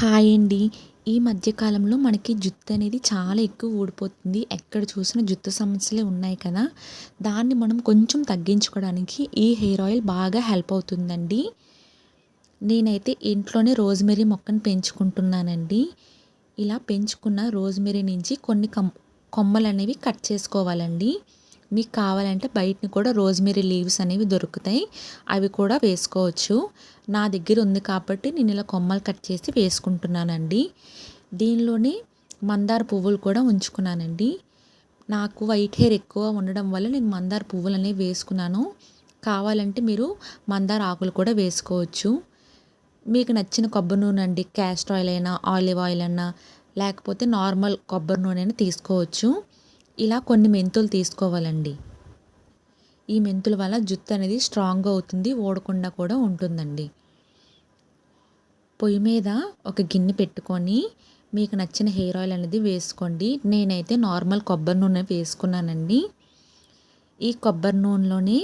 Hi అండి. ఈ మధ్యకాలంలో మనకి జుట్టు అనేది చాలా ఎక్కువ ఊడిపోతుంది. ఎక్కడ చూసినా జుట్టు సమస్యలే ఉన్నాయి కదా. దాన్ని మనం కొంచెం తగ్గించుకోవడానికి ఈ హెయిర్ ఆయిల్ బాగా హెల్ప్ అవుతుందండి. నేనైతే ఇంట్లోనే రోజ్మెరీ మొక్కను పెంచుకుంటున్నానండి. ఇలా పెంచుకున్న రోజ్మెరీ నుంచి కొన్ని కొమ్మలు అనేవి కట్ చేసుకోవాలండి. మీకు కావాలంటే బయటని కూడా రోజ్మెరీ లీవ్స్ అనేవి దొరుకుతాయి. అవి కూడా వేసుకోవచ్చు. నా దగ్గర ఉంది కాబట్టి నేను ఇలా కొమ్మలు కట్ చేసి వేసుకుంటున్నానండి. దీనిలోనే మందార పువ్వులు కూడా ఉంచుకున్నానండి. నాకు వైట్ హెయిర్ ఎక్కువ ఉండడం వల్ల నేను మందార పువ్వులు అనేవి వేసుకున్నాను. కావాలంటే మీరు మందార ఆకులు కూడా వేసుకోవచ్చు. మీకు నచ్చిన కొబ్బరి నూనె అండి క్యాస్టర్ ఆయిల్ అయినా ఆలివ్ ఆయిల్ అయినా లేకపోతే నార్మల్ కొబ్బరి నూనె అయినా తీసుకోవచ్చు. ఇలా కొన్ని మెంతులు తీసుకోవాలండి. ఈ మెంతుల వల్ల జుట్టు అనేది స్ట్రాంగ్గా అవుతుంది ఓడకుండా కూడా ఉంటుందండి. పొయ్యి మీద ఒక గిన్నె పెట్టుకొని మీకు నచ్చిన హెయిర్ ఆయిల్ అనేది వేసుకోండి. నేనైతే నార్మల్ కొబ్బరి నూనె వేసుకున్నానండి. ఈ కొబ్బరి నూనెలోనే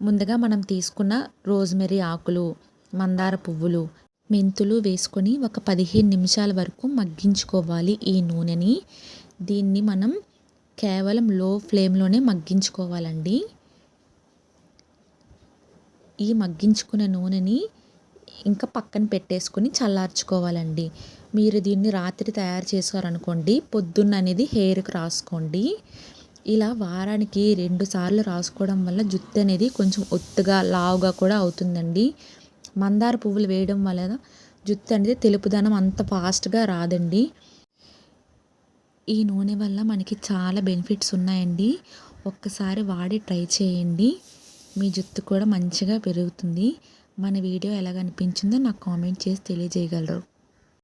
ముందుగా మనం తీసుకున్న రోజ్మెరీ ఆకులు మందార పువ్వులు మెంతులు వేసుకొని ఒక పదిహేను నిమిషాల వరకు మగ్గించుకోవాలి ఈ నూనెని. దీన్ని మనం కేవలం లో ఫ్లేమ్లోనే మగ్గించుకోవాలండి. ఈ మగ్గించుకున్న నూనెని ఇంకా పక్కన పెట్టేసుకొని చల్లార్చుకోవాలండి. మీరు దీన్ని రాత్రి తయారు చేశారనుకోండి పొద్దున్న అనేది హెయిర్కి రాసుకోండి. ఇలా వారానికి రెండు సార్లు రాసుకోవడం వల్ల జుట్టు అనేది కొంచెం ఒత్తుగా లావుగా కూడా అవుతుందండి. మందార పువ్వులు వేయడం వల్ల జుట్టు అనేది తెలుపుదనం అంత ఫాస్ట్గా రాదండి. ఈ నూనె వల్ల మనకి చాలా బెనిఫిట్స్ ఉన్నాయండి. ఒక్కసారి వాడి ట్రై చేయండి. మీ జుట్టు కూడా మంచిగా పెరుగుతుంది. మన వీడియో ఎలాగ అనిపించిందో నాకు కామెంట్ చేసి తెలియజేయగలరు.